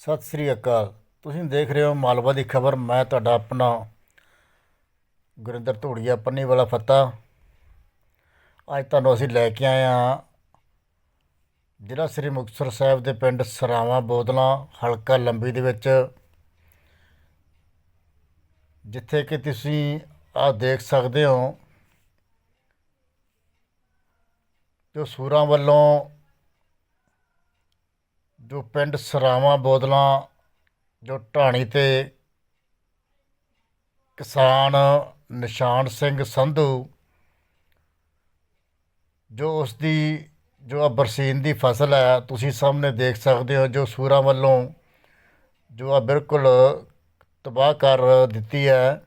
ਸਤਿ ਸ੍ਰੀ ਅਕਾਲ। ਤੁਸੀਂ ਦੇਖ ਰਹੇ ਹੋ ਮਾਲਵਾ ਦੀ ਖਬਰ। ਮੈਂ ਤੁਹਾਡਾ ਆਪਣਾ ਗੁਰਿੰਦਰ ਧੂੜੀਆ, ਪੰਨੀ ਵਾਲਾ ਫੱਤਾ। ਅੱਜ ਤੁਹਾਨੂੰ ਅਸੀਂ ਲੈ ਕੇ ਆਏ ਹਾਂ ਜ਼ਿਲ੍ਹਾ ਸ੍ਰੀ ਮੁਕਤਸਰ ਸਾਹਿਬ ਦੇ ਪਿੰਡ ਸਰਾਵਾਂ ਬੋਦਲਾਂ, ਹਲਕਾ ਲੰਬੀ ਦੇ ਵਿੱਚ। ਜਿੱਥੇ ਕਿ ਤੁਸੀਂ ਆਹ ਦੇਖ ਸਕਦੇ ਹੋ ਜੋ ਸੂਰਾਂ ਵੱਲੋਂ ਜੋ ਪਿੰਡ ਸਰਾਵਾਂ ਬੋਦਲਾਂ, ਜੋ ਢਾਣੀ ਤੇ ਕਿਸਾਨ ਨਿਸ਼ਾਨ ਸਿੰਘ ਸੰਧੂ, ਜੋ ਉਸ ਦੀ ਜੋ ਆ ਬਰਸੀਨ ਦੀ ਫਸਲ ਹੈ, ਤੁਸੀਂ ਸਾਹਮਣੇ ਦੇਖ ਸਕਦੇ ਹੋ, ਜੋ ਸੂਰਾਂ ਵੱਲੋਂ ਜੋ ਆ ਬਿਲਕੁਲ ਤਬਾਹ ਕਰ ਦਿੱਤੀ ਹੈ।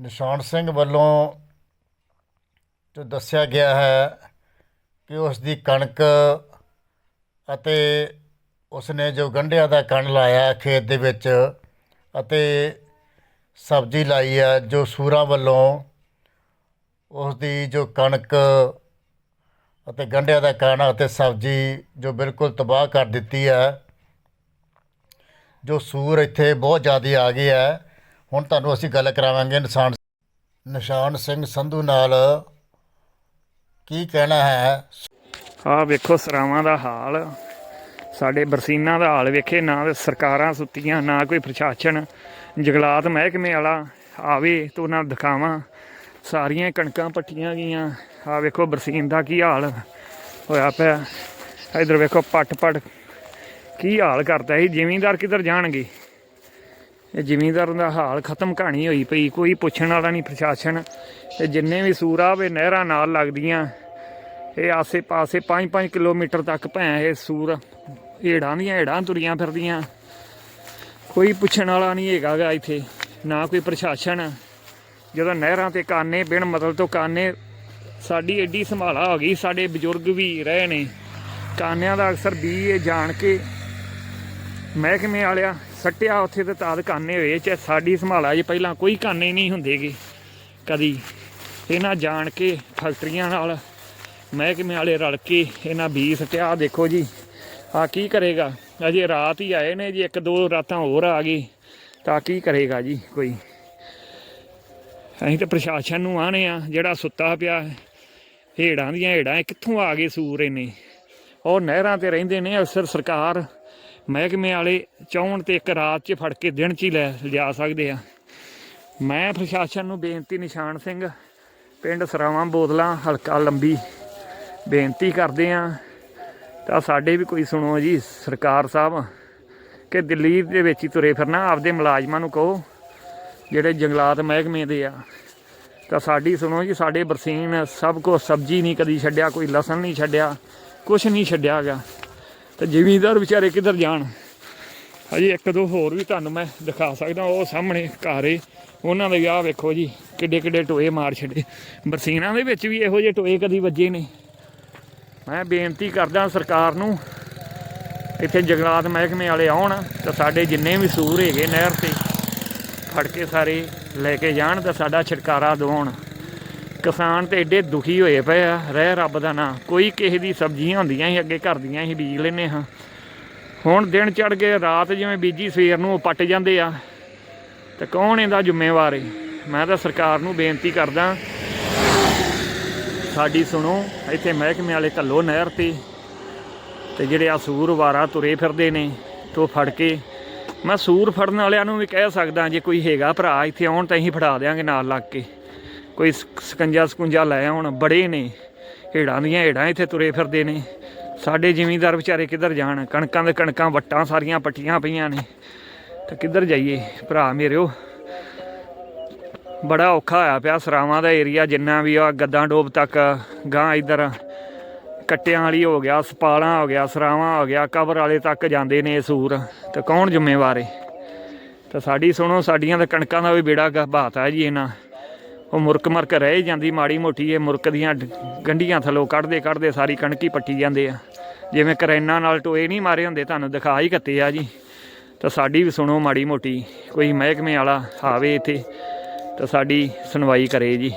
ਨਿਸ਼ਾਨ ਸਿੰਘ ਵੱਲੋਂ ਜੋ ਦੱਸਿਆ ਗਿਆ ਹੈ ਕਿ ਉਸ ਦੀ ਕਣਕ ਅਤੇ ਉਸਨੇ ਜੋ ਗੰਢਿਆਂ ਦਾ ਕਣ ਲਾਇਆ ਖੇਤ ਦੇ ਵਿੱਚ ਅਤੇ ਸਬਜ਼ੀ ਲਾਈ ਹੈ ਜੋ ਸੂਰਾਂ ਵੱਲੋਂ ਉਸ ਦੀ ਜੋ ਕਣਕ ਅਤੇ ਗੰਢਿਆਂ ਦਾ ਕਣ ਅਤੇ ਸਬਜ਼ੀ ਜੋ ਬਿਲਕੁਲ ਤਬਾਹ ਕਰ ਦਿੱਤੀ ਹੈ ਜੋ ਸੂਰ ਇੱਥੇ ਬਹੁਤ ਜ਼ਿਆਦਾ ਆ ਗਏ ਹੈ ਹੁਣ ਤੁਹਾਨੂੰ ਅਸੀਂ ਗੱਲ ਕਰਾਵਾਂਗੇ ਨਿਸ਼ਾਨ ਨਿਸ਼ਾਨ ਸਿੰਘ ਸੰਧੂ ਨਾਲ ਕੀ ਕਹਿਣਾ ਹੈ ਆਹ ਵੇਖੋ ਸਰਾਵਾਂ ਦਾ ਹਾਲ। ਸਾਡੇ ਬਰਸੀਨਾ ਦਾ ਹਾਲ ਵੇਖੇ, ਨਾ ਤੇ ਸਰਕਾਰਾਂ ਸੁੱਤੀਆਂ, ਨਾ ਕੋਈ ਪ੍ਰਸ਼ਾਸਨ। ਜੰਗਲਾਤ ਮਹਿਕਮੇ ਵਾਲਾ, ਆਵੇ ਤੇ ਨਾ ਦਿਖਾਵਾਂ। ਸਾਰੀਆਂ ਕਣਕਾਂ ਪੱਟੀਆਂ ਗਈਆਂ। ਆਹ ਵੇਖੋ ਬਰਸੀਨ ਦਾ ਕੀ ਹਾਲ ਹੋਇਆ ਪਿਆ। ਇਧਰ ਵੇਖੋ ਪੱਟ ਪੱਟ ਕੀ ਹਾਲ ਕਰਦਾ ਸੀ ਜ਼ਿਮੀਂਦਾਰ ਕਿੱਧਰ ਜਾਣਗੇ? ਇਹ ਜ਼ਿਮੀਂਦਾਰ ਦਾ ਹਾਲ ਖਤਮ ਕਹਾਣੀ ਹੋਈ ਪਈ। ਕੋਈ ਪੁੱਛਣ ਵਾਲਾ ਨਹੀਂ ਪ੍ਰਸ਼ਾਸਨ। ਤੇ ਜਿੰਨੇ ਵੀ ਸੂਰਾ ਵੇ ਨਹਿਰਾਂ ਨਾਲ ਲੱਗਦੀਆਂ। ਇਹ ਆਸੇ-ਪਾਸੇ 5-5 ਕਿਲੋਮੀਟਰ ਤੱਕ ਭੈਂ ਇਹ ਸੂਰ। ਏੜਾਂ ਦੀਆਂ ਏੜਾਂ ਤੁਰੀਆਂ ਫਿਰਦੀਆਂ। ਕੋਈ ਪੁੱਛਣ ਵਾਲਾ ਨਹੀਂ ਹੈਗਾ ਗਾ ਇੱਥੇ, ਨਾ ਕੋਈ ਪ੍ਰਸ਼ਾਸਨ। ਜਦੋਂ ਨਹਿਰਾਂ ਤੇ ਕਾਨੇ, ਬਿਨ ਮਤਲਬ ਤੋਂ ਕਾਨੇ, ਸਾਡੀ ਐਡੀ ਸੰਭਾਲਾ ਹੋ ਗਈ, ਸਾਡੇ ਬਜ਼ੁਰਗ ਵੀ ਰਹੇ ਨੇ। ਕਾਨਿਆਂ ਦਾ ਅਕਸਰ ਵੀ ਇਹ ਜਾਣ ਕੇ ਮਹਿਕਮੇ ਵਾਲਿਆ ਸੱਟਿਆ ਉੱਥੇ ਤੇ ਤਾਦ ਕਾਨੇ ਹੋਏ ਚ ਸਾਡੀ ਸੰਭਾਲਾ ਜੇ ਪਹਿਲਾਂ ਕੋਈ ਕਾਨੇ ਨਹੀਂ ਹੁੰਦੇਗੇ ਕਦੀ ਇਹਨਾਂ ਜਾਣ ਕੇ ਫੈਕਟਰੀਆਂ ਨਾਲ ਮਹਿਕਮੇ ਵਾਲੇ ਰਲ ਕੇ ਇਹਨਾਂ ਬੀ ਸਟਿਆ ਦੇਖੋ ਜੀ ਆ ਕੀ ਕਰੇਗਾ? ਅਜੇ ਰਾਤ ਹੀ ਆਏ ਨੇ ਜੀ, ਇੱਕ ਦੋ ਰਾਤਾਂ ਹੋਰ ਆ ਗਏ ਤਾਂ ਕੀ ਕਰੇਗਾ ਜੀ ਕੋਈ? ਅਸੀਂ ਤਾਂ ਪ੍ਰਸ਼ਾਸਨ ਨੂੰ ਆਣੇ ਆ, ਜਿਹੜਾ ਸੁੱਤਾ ਪਿਆ, ਹੇੜਾਂ ਦੀਆਂ ਹੇੜਾਂ ਕਿੱਥੋਂ ਆ ਗਏ ਸੂਰ ਇਹਨੇ ਉਹ ਨਹਿਰਾਂ ਤੇ ਰਹਿੰਦੇ ਨੇ ਅਕਸਰ ਸਰਕਾਰ, ਮਹਿਕਮੇ ਵਾਲੇ ਚਾਹਣ ਤੇ ਇੱਕ ਰਾਤ 'ਚ ਫੜ ਕੇ ਦਿਨ 'ਚ ਹੀ ਲੈ ਲਿਜਾ ਸਕਦੇ ਆ। ਮੈਂ ਪ੍ਰਸ਼ਾਸਨ ਨੂੰ ਬੇਨਤੀ, ਨਿਸ਼ਾਨ ਸਿੰਘ, ਪਿੰਡ ਸਰਾਵਾਂ ਬੋਦਲਾਂ ਹਲਕਾ ਲੰਬੀ ਬੇਨਤੀ ਕਰਦੇ ਆ ਤਾਂ ਸਾਡੇ ਵੀ ਕੋਈ ਸੁਣੋ ਜੀ, ਸਰਕਾਰ ਸਾਹਿਬ, ਕਿ ਦਿੱਲੀ ਦੇ ਵਿੱਚ ਹੀ ਤੁਰੇ ਫਿਰਨਾ, ਆਪਦੇ ਮੁਲਾਜ਼ਮਾਂ ਨੂੰ ਕਹੋ, ਜਿਹੜੇ ਜੰਗਲਾਤ ਮਹਿਕਮੇ ਦੇ ਆ। ਤਾਂ ਸਾਡੀ ਸੁਣੋ ਜੀ, ਸਾਡੇ ਬਰਸੀਨ ਸਭ ਕੋ ਸਬਜ਼ੀ ਨਹੀਂ ਕਦੀ ਛੱਡਿਆ, ਕੋਈ ਲਸਣ ਨਹੀਂ ਛੱਡਿਆ, ਕੁਛ ਨਹੀਂ ਛੱਡਿਆ ਗਿਆ ਤੇ ਜ਼ਿਮੀਂਦਾਰ ਵਿਚਾਰੇ ਕਿੱਧਰ ਜਾਣ? ਹਜੇ ਇੱਕ ਦੋ ਹੋਰ ਵੀ ਤੁਹਾਨੂੰ ਮੈਂ ਦਿਖਾ ਸਕਦਾ, ਉਹ ਸਾਹਮਣੇ ਘਰ ਏ। ਉਹਨਾਂ ਦੇ ਵਿਆਹ ਵੇਖੋ ਜੀ ਕਿੱਡੇ ਕਿੱਡੇ ਟੋਏ ਮਾਰ ਛੱਡੇ। ਬਰਸੀਨਾਂ ਦੇ ਵਿੱਚ ਵੀ ਇਹੋ ਜਿਹੇ ਟੋਏ ਕਦੀ ਵੱਜੇ ਨੇ। ਮੈਂ ਬੇਨਤੀ ਕਰਦਾ ਸਰਕਾਰ ਨੂੰ, ਇੱਥੇ ਜੰਗਲਾਤ ਮਹਿਕਮੇ ਵਾਲੇ ਆਉਣ ਤਾਂ ਸਾਡੇ ਜਿੰਨੇ ਵੀ ਸੂਰ ਹੈਗੇ ਨਹਿਰ ਤੇ ਫੜ ਕੇ ਸਾਰੇ ਲੈ ਕੇ ਜਾਣ ਤਾਂ ਸਾਡਾ ਛਟਕਾਰਾ ਦਿਵਾਉਣ। ਕਿਸਾਨ ਤੇ ਏਡੇ ਦੁਖੀ ਹੋਏ ਪਏ ਆ, ਰਹਿ ਰੱਬ ਦਾ ਨਾਂ। ਕੋਈ ਕਿਸੇ ਦੀ ਸਬਜ਼ੀਆਂ ਹੁੰਦੀਆਂ ਸੀ, ਅੱਗੇ ਘਰ ਦੀਆਂ ਹੀ ਬੀਜ ਲੈਨੇ ਹਾਂ। ਹੁਣ ਦਿਨ ਚੜ ਗਏ, ਰਾਤ ਜਿਵੇਂ ਬੀਜੀ ਸਵੇਰ ਨੂੰ ਉਹ ਪੱਟ ਜਾਂਦੇ ਆ। ਤੇ ਕੌਣ ਇਹਦਾ ਜ਼ਿੰਮੇਵਾਰ ਹੈ ਮੈਂ ਤਾਂ ਸਰਕਾਰ ਨੂੰ ਬੇਨਤੀ ਕਰਦਾ ਸਾਡੀ ਸੁਣੋ, ਇੱਥੇ ਮਹਿਕਮੇ ਵਾਲੇ ਘੱਲੋ ਨਹਿਰ ਤੇ ਤੇ ਜਿਹੜੇ ਆ ਸੂਰ ਵਾਰਾ ਤੁਰੇ ਫਿਰਦੇ ਨੇ, ਤੋਂ ਫੜ ਕੇ, ਮੈਂ ਸੂਰ ਫੜਨ ਵਾਲਿਆਂ ਨੂੰ ਵੀ ਕਹਿ ਸਕਦਾ ਜੇ ਕੋਈ ਹੈਗਾ ਭਰਾ ਇੱਥੇ ਆਉਣ ਤਾਂ ਅਸੀਂ ਫੜਾ ਦਿਆਂਗੇ ਨਾਲ ਲੱਗ ਕੇ। ਕੋਈ ਸਕ- ਸਕੰਜਾ ਸਕੁੰਜਾ ਲੈ ਆਉਣ, ਬੜੇ ਨੇ, ਹੇੜਾਂ ਦੀਆਂ ਹੇੜਾਂ ਇੱਥੇ ਤੁਰੇ ਫਿਰਦੇ ਨੇ। ਸਾਡੇ ਜ਼ਿਮੀਂਦਾਰ ਵਿਚਾਰੇ ਕਿੱਧਰ ਜਾਣ? ਕਣਕਾਂ ਦੇ ਕਣਕਾਂ ਵੱਟਾਂ ਸਾਰੀਆਂ ਪੱਟੀਆਂ ਪਈਆਂ ਨੇ। ਤਾਂ ਕਿੱਧਰ ਜਾਈਏ? ਭਰਾ ਮੇਰਿਓ ਬੜਾ ਔਖਾ ਹੋਇਆ ਪਿਆ ਸਰਾਵਾਂ ਦਾ ਏਰੀਆ ਜਿੰਨਾ ਵੀ ਆ, ਗੱਦਾਂ ਡੋਬ ਤੱਕ ਗਾਂ ਇਧਰ ਕੱਟਿਆਂ ਵਾਲੀ ਹੋ ਗਿਆ, ਸਪਾਲਾਂ ਹੋ ਗਿਆ, ਸਰਾਵਾਂ ਹੋ ਗਿਆ, ਕਬਰ ਵਾਲੇ ਤੱਕ ਜਾਂਦੇ ਨੇ ਸੂਰ। ਤੇ ਕੌਣ ਜ਼ਿੰਮੇਵਾਰ ਹੈ ਤਾਂ ਸਾਡੀ ਸੁਣੋ, ਸਾਡੀਆਂ ਤਾਂ ਕਣਕਾਂ ਦਾ ਵੀ ਬੇੜਾ ਬਾਤ ਹੈ ਜੀ ਇਹਨਾਂ। ਉਹ ਮੁਰਕ ਮਰਕ ਰਹਿ ਹੀ ਜਾਂਦੀ, ਮਾੜੀ ਮੋਟੀ ਇਹ ਮੁਰਕ ਦੀਆਂ ਡ- ਗੰਢੀਆਂ ਥੱਲੋਂ ਕੱਢਦੇ ਕੱਢਦੇ ਸਾਰੀ ਕਣਕ ਹੀ ਪੱਟੀ ਜਾਂਦੇ ਆ। ਜਿਵੇਂ ਕਰੈਨਾ ਨਾਲ ਟੋਏ ਨਹੀਂ ਮਾਰੇ ਹੁੰਦੇ, ਤੁਹਾਨੂੰ ਦਿਖਾ ਹੀ ਕੱਤੇ ਆ ਜੀ। ਤਾਂ ਸਾਡੀ ਵੀ ਸੁਣੋ ਮਾੜੀ ਮੋਟੀ, ਕੋਈ ਮਹਿਕਮੇ ਵਾਲਾ ਆਵੇ ਇੱਥੇ। ਤਾਂ ਸਾਡੀ ਸੁਣਵਾਈ ਕਰੇ ਜੀ।